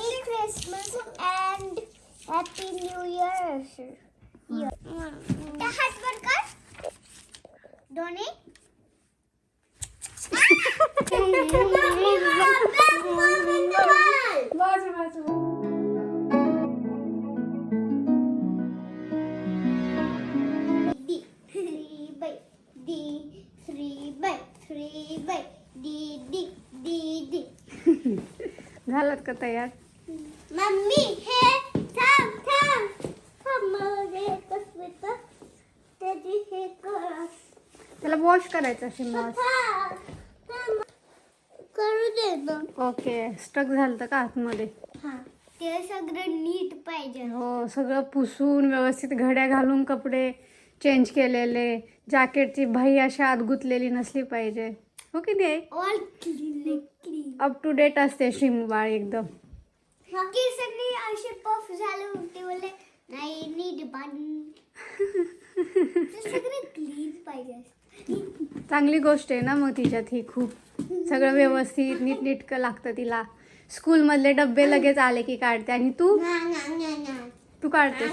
Merry Christmas and Happy New Year. त्या हातवर कर दोन्ही D three by D three by three by D D D D झालात का तयार मम्मी हे थांब थांब थांब मला त्याची हे कर त्याला वॉश करायचं थांब थांब करू दे ना ओके स्टक झालं का आतमध्ये? हा ते सगळं नीट पाहिजे. हो सगळं पुसून व्यवस्थित घड्या घालून कपडे चेंज केलेले. जॅकेटची बाई अशा आत गुतलेली नसली पाहिजे. हो की नाही? All clean clean up to date असते श्रीम बाळ एकदम केसनी असे पफ झाले होते बोले नाही नीट बांध ते सगळे क्लीन पाहिजे चांगली गोष्ट आहे ना मग तिच्यात ही खूप. सगळं व्यवस्थित नीटनीटकं लागतं तिला. स्कूलमधले डब्बे लगेच आले की काढते आणि तू? तू काढतेस.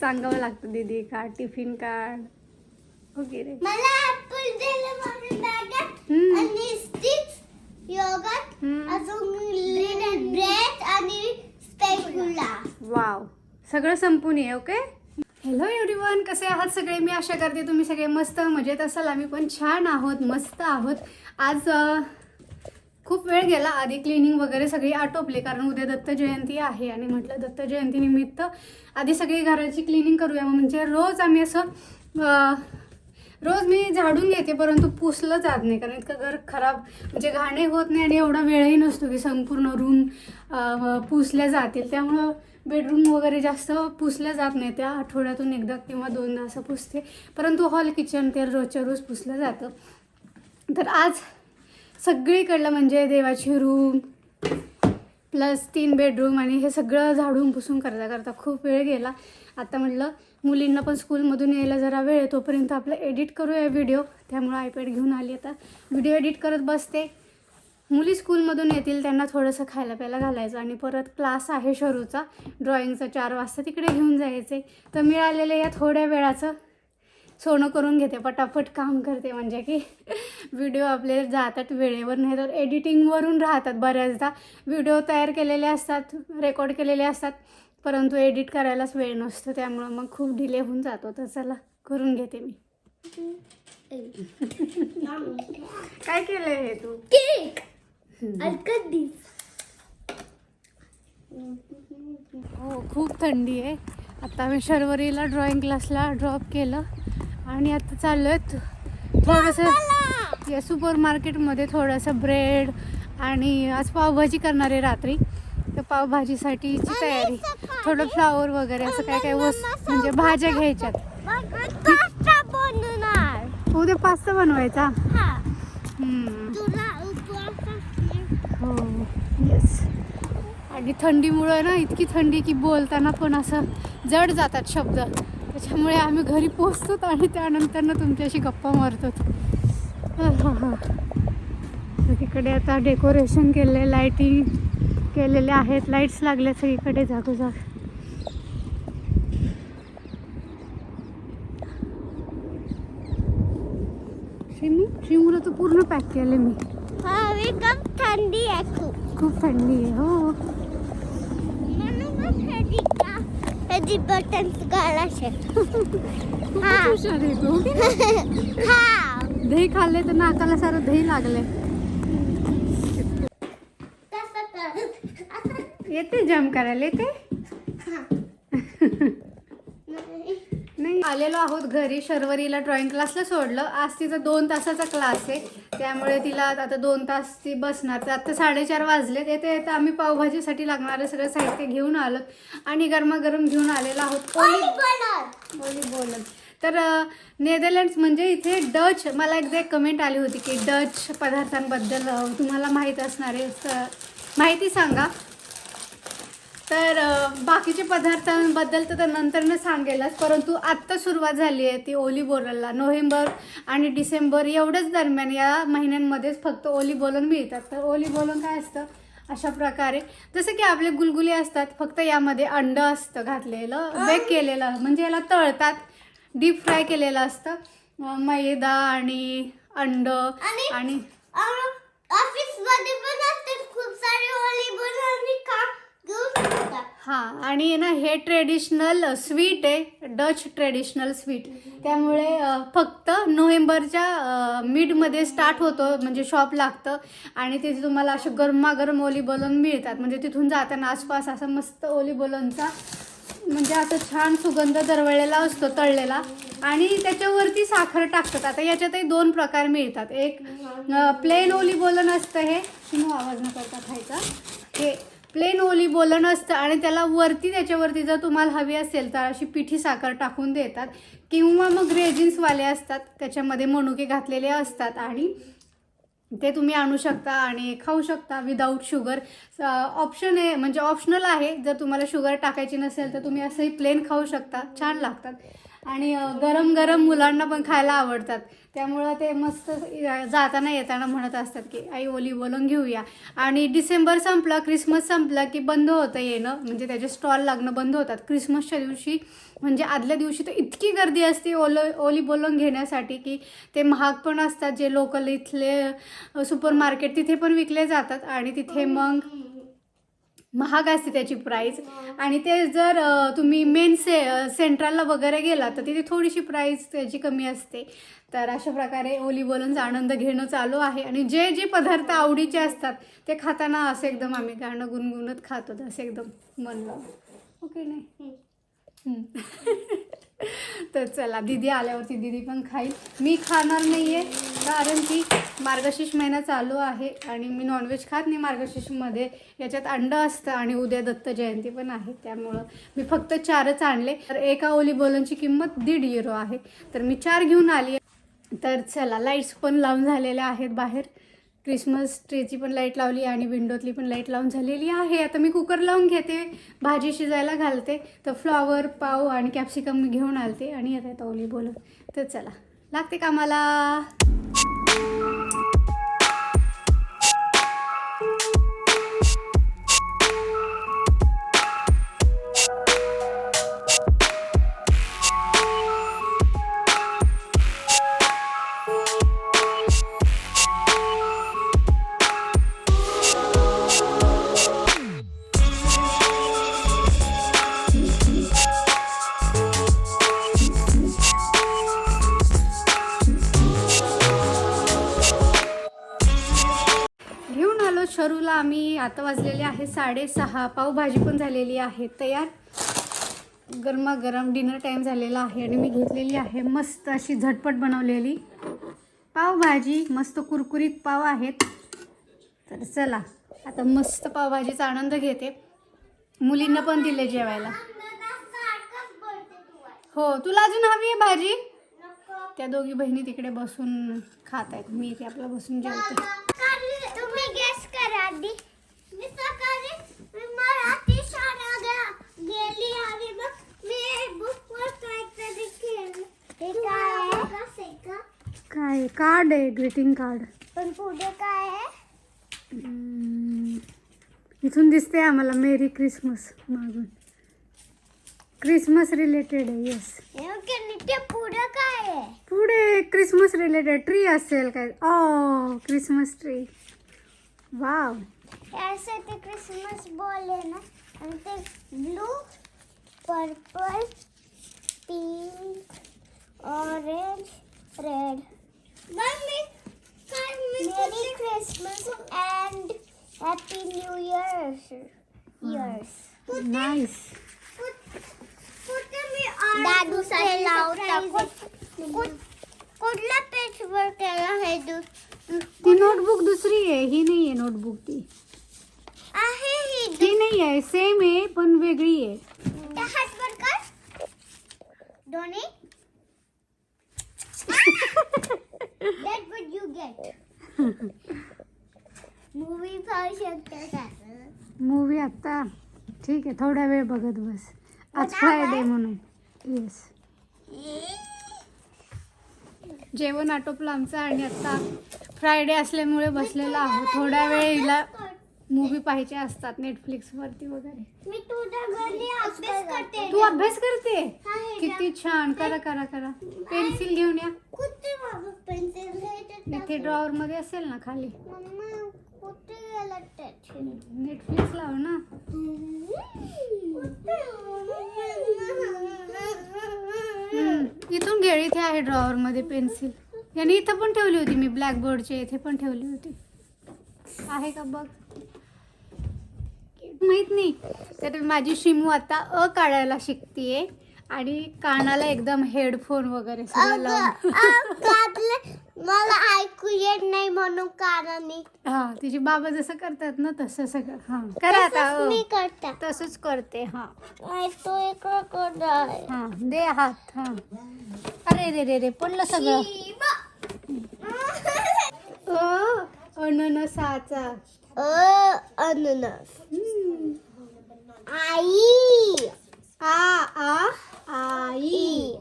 सांगावं लागतं दीदी काढ टिफिन काढ. ओके रे. मला ऍपल दिलं माझ्या बॅगात हम्म. आणि स्टिक्स योगर्ट. अजून ब्रेड आणि स्पॅच्युला वाव. सगळं संपून ये ओके? हॅलो एव्हरीवन कसे आहात सगळे? मी आशा करते तुम्ही सगळे मस्त मजेत असाल. आम्ही पण छान आहोत मस्त आहोत. आज खूप वेळ गेला. आधी क्लिनिंग वगैरे सगळी आटोपली कारण उद्या दत्त जयंती आहे आणि म्हटलं दत्त जयंतीनिमित्त आधी सगळी घराची क्लिनिंग करूया. म्हणजे रोज आम्ही असं रोज मी झाडून घेते परंतु पुसलं जात नाही. कारण इतकं घर खराब म्हणजे घाणे होत नाही आणि एवढा वेळही नसतो की संपूर्ण रूम पुसल्या जातील. त्यामुळं बेडरूम वगैरे जास्त पुसल्या जात नाही. त्या आठवड्यातून एकदा किंवा दोनदा असं पुसते. परंतु हॉल किचन ते रोजच्या रोज पुसलं जातं. तर आज सगळीकडलं म्हणजे देवाची रूम प्लस तीन बेडरूम आणि हे सगळं झाडून पुसून करता करता खूप वेळ गेला. आता म्हटलं मुलींना पण स्कूलमधून यायला जरा वेळ आहे तोपर्यंत आपलं एडिट करूया व्हिडिओ त्यामुळं आयपॅड घेऊन आली आता. व्हिडिओ एडिट करत बसते. मुली स्कूलमधून येतील त्यांना थोडंसं खायला प्यायला घालायचं आणि परत क्लास आहे शरूचा. ड्रॉइंगचा चार वाजता तिकडे घेऊन जायचे. तर मिळालेलं या थोड्या वेळाचं सोनं करून घेते पटापट काम करते म्हणजे की व्हिडिओ आपले जातात वेळेवर नाही तर एडिटिंगवरून राहतात बऱ्याचदा. व्हिडिओ तयार केलेले असतात रेकॉर्ड केलेले असतात परंतु एडिट करायलाच वेळ नसतो त्यामुळं मग खूप डिले होऊन जातो. तर चला करून घेते मी. काय केलं हे तू? केक हो खूप थंडी आहे. आता आम्ही शर्वरीला ड्रॉइंग क्लासला ड्रॉप केलं. आणि आता चाललो आहे थोडंसं या सुपर मार्केटमध्ये थोडंसं ब्रेड आणि आज पावभाजी करणार आहे रात्री. तर पावभाजीसाठीची तयारी. थोडं फ्लावर वगैरे असं काय काय वस्तू म्हणजे भाज्या घ्यायच्यात. उद्या पास्ता बनवायचा? हा. हो येस आणि थंडीमुळं ना इतकी थंडी की बोलताना पण असं जड जातात शब्द. त्याच्यामुळे आम्ही घरी पोचतो आणि त्यानंतर ना तुमच्याशी गप्पा मारतो तिकडे आता डेकोरेशन केले लाईटिंग केलेले आहेत. लाईट्स लागले सगळीकडे जागोजाग. शिमू शिमूला तर पूर्ण पॅक केले मी. हा एकदम थंडी आहे खूप. खूप थंडी आहे हो. म्हणूनच ह्याची का ह्याची बटन हा हुशार आहे तू. हा दही खाल्ले तर नाकाला सारं दही लागले कर येते जम करायला येते. नाही आलेलो आहोत घरी शर्वरीला ड्रॉइंग क्लासला सोडलं. आज तिचा दोन तासाचा क्लास आहे. त्यामुळे तिला आता दोन तास ती बसणार. तर आता साडेचार वाजलेत. येते येतं आम्ही पावभाजीसाठी लागणारं सगळं साहित्य घेऊन आलो. आणि गरमागरम घेऊन आलेलो आहोत. ओली बोलत बोलत. तर नेदरलँड्स म्हणजे इथे डच मला एकदा एक कमेंट आली होती की डच पदार्थांबद्दल तुम्हाला माहीत असणारे माहिती सांगा. तर बाकीचे पदार्थांबद्दल तर नंतरनं सांगेलच परंतु आत्ता सुरुवात झाली आहे ती ओली बोलला नोव्हेंबर आणि डिसेंबर एवढ्याच दरम्यान या महिन्यांमध्येच फक्त ओली बोलून मिळतात. तर ओली बोलून काय असतं? अशा प्रकारे. जसं की आपले गुलगुले असतात फक्त यामध्ये अंड असतं घातलेलं बेक केलेलं म्हणजे याला तळतात डीप फ्राय केलेलं असतं. मैदा आणि अंड आणि- पण असतात खूप सारे व्हॉलीबॉल आणि का घेऊन शकतात हा आणि ना हे ट्रेडिशनल स्वीट आहे डच ट्रेडिशनल स्वीट त्यामुळे फक्त नोव्हेंबरच्या मिडमध्ये स्टार्ट होतो म्हणजे शॉप लागतं आणि तिथे तुम्हाला असे गरमागरम ओली बलून मिळतात. म्हणजे तिथून जाताना आसपास असा मस्त ओली बलूनचा म्हणजे असं छान सुगंध दरवळलेला असतो तळलेला. आणि त्याच्यावरती साखर टाकतात. आता याच्यातही दोन प्रकार मिळतात. एक प्लेन ओली बोलन असतं हे. आवाज न करता खायचा. हे प्लेन ओली बोलणं असतं आणि त्याला वरती त्याच्यावरती जर तुम्हाला हवी असेल तर अशी पिठी साखर टाकून देतात. किंवा मग रेजिन्सवाले असतात त्याच्यामध्ये मनुके घातलेले असतात आणि ते तुम्ही आणू शकता आणि खाऊ शकता विदाऊट शुगर ऑप्शन आहे म्हणजे ऑप्शनल आहे. जर तुम्हाला शुगर टाकायची नसेल तर तुम्ही असंही प्लेन खाऊ शकता. छान लागतात. आणि गरम गरम मुलांना पण खायला आवडतात. त्यामुळं ते मस्त जाताना येताना म्हणत असतात की आई ओली बोलून घेऊया. आणि डिसेंबर संपला क्रिसमस संपला की बंद होतं येणं. म्हणजे त्याचे स्टॉल लागणं बंद होतात. क्रिसमसच्या दिवशी म्हणजे आदल्या दिवशी तर इतकी गर्दी असते ओल ओली बोलून घेण्यासाठी की ते महाग पण असतात. जे लोकल इथले सुपर मार्केट तिथे पण विकले जातात. आणि तिथे मग महाग असते त्याची प्राईस आणि ते जर तुम्ही मेन से सेंट्रलला वगैरे गेला तर तिथे थोडीशी प्राईस त्याची कमी असते. तर अशा प्रकारे ओली बोलूनचा आनंद घेणं चालू आहे. आणि जे जे पदार्थ आवडीचे असतात ते खाताना असं एकदम आम्ही गाणं गुणगुणत खातो. असं एकदम मन ओके नाही. तर चला दीदी आल्यावरती दीदी पण खाईल. मी खाणार नाही आहे कारण की मार्गशीर्ष महिना चालू आहे आणि मी नॉनव्हेज खात नाही मार्गशीर्षमध्ये. याच्यात अंड असतं आणि उद्या दत्त जयंती पण आहे त्यामुळं मी फक्त चारच आणले. तर एका ओली बोलनची किंमत दीड युरो आहे. तर मी चार घेऊन आली आहे तर चला लाईट्स पण लावून झालेल्या आहेत बाहेर. क्रिसमस ट्रीची पण लाइट लावली आणि विंडोतली पण लाइट लावून झालेली आहे. आता मी कुकर लावून घेते. भाजी शिजायला घालते. तर फ्लॉवर पाव आणि कॅप्सिकम मी घेऊन आलते. आणि येते आता ओली बोलून तर चला लागते कामाला. आम्ही आता वाजलेले आहे साडेसहा. पावभाजी पण झालेली आहे. तयार. गरमागरम डिनर टाईम झालेला आहे आणि मी घेतलेली आहे मस्त अशी झटपट बनवलेली. पावभाजी मस्त कुरकुरीत पाव आहेत. तर चला आता मस्त पावभाजीचा आनंद घेते. मुलींना पण दिले जेवायला. हो तुला अजून हवी आहे भाजी? त्या दोघी बहिणी तिकडे बसून खात आहेत मी इथे आपलं बसून जेवते. काय कार्ड है ग्रीटिंग कार्ड पण पुढे काय आहे इथून दिसते आम्हाला मेरी क्रिसमस मागून। क्रिसमस रिलेटेड आहे येस ओके पुढे काय आहे पुढे क्रिसमस रिलेटेड ट्री असेल काय ओ क्रिसमस ट्री वाव ऐसे ते क्रिसमस बॉल आहे ना? आणि ते blue purple pink orange red mummy merry Christmas and happy new years years nice दादू लावता कुठल्या पेजवर केला हे दू ती नोटबुक दुसरी आहे. ही नाही आहे नोटबुक ती. आहे ही ती नाही आहे. सेम आहे पण वेगळी आहे. त्या हातवर कर. दोन्ही. That's what you get. Movie पाहू शकता का? मूवी आत्ता ठीक आहे थोडा वेळ बघत बस. आज फ्रायडे? म्हणून. येस जेवण आटोपलं आमचं आणि आता फ्रायडे असल्यामुळे बसलेलो आहोत. थोड्या वेळ हिला मूवी पाहायचे असतात नेटफ्लिक्स वरती वगैरे. मी तुझ्या घरी अभ्यास करते. तू अभ्यास करते? हा, हे किती छान. करा करा करा. पेन्सिल घेऊन या. कुठे माझं पेन्सिल इथे ड्रॉवर मध्ये असेल ना खाली. मम्मा कुठे गेला त्याचे? नेटफ्लिक्स लाव ना. हम्म, इथून घे इथे आहे ड्रॉवर मध्ये पेन्सिल याने इथं पण ठेवली होती मी ब्लॅकबोर्डच्या इथे पण ठेवली होती. आहे का बघ? माहीत नाही. तर माझी शिमू आता अ काढायला शिकतीये आणि कानाला एकदम हेडफोन वगैरे सगळं लावून. मला ऐकू येत नाही म्हणून कारण हा तिचे बाबा जसं करतात ना तसं सगळं. हा करा आता अ. मी करता. तसंच करते हा. तो इकडं करणार हा दे हात हा. अरे रे रे रे पडलं सगळं. अ अननसाचा. अ अननस. हम्म. 아이. 아 아 아이.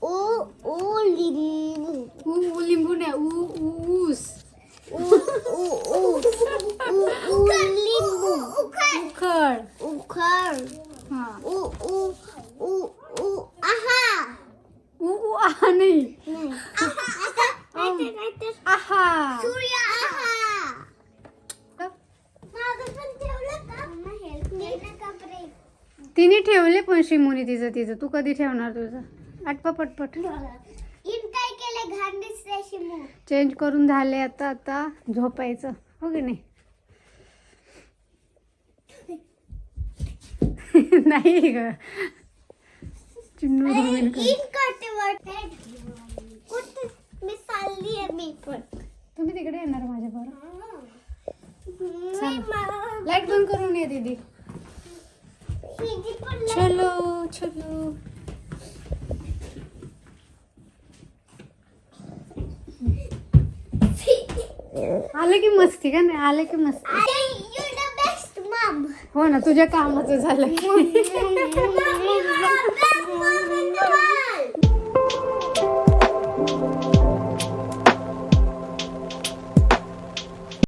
오 올림부. 우 올림부네. 우 우스. 우우우 올림부. 우칼 우칼 우칼 어. 우 शिमुनी तिचं तिचं? तू कधी ठेवणार तुझं? आटपा पटपट इन काय केलं घाण दिसते शिमू. चेंज करून झाले आता आता झोपायचं. हो की नाही? नाही ग. चिन्नू धुवीन कर. इन करते वाटते कुठे? मी चालली आहे मी पण. तुम्ही तिकडे येणार माझ्या बरोबर? मी मा- लाइट बंद करून ये दीदी. चलो चलो. आलं की मस्ती का नाही? आलं की मस्ती. हो ना तुझ्या कामाचं झालं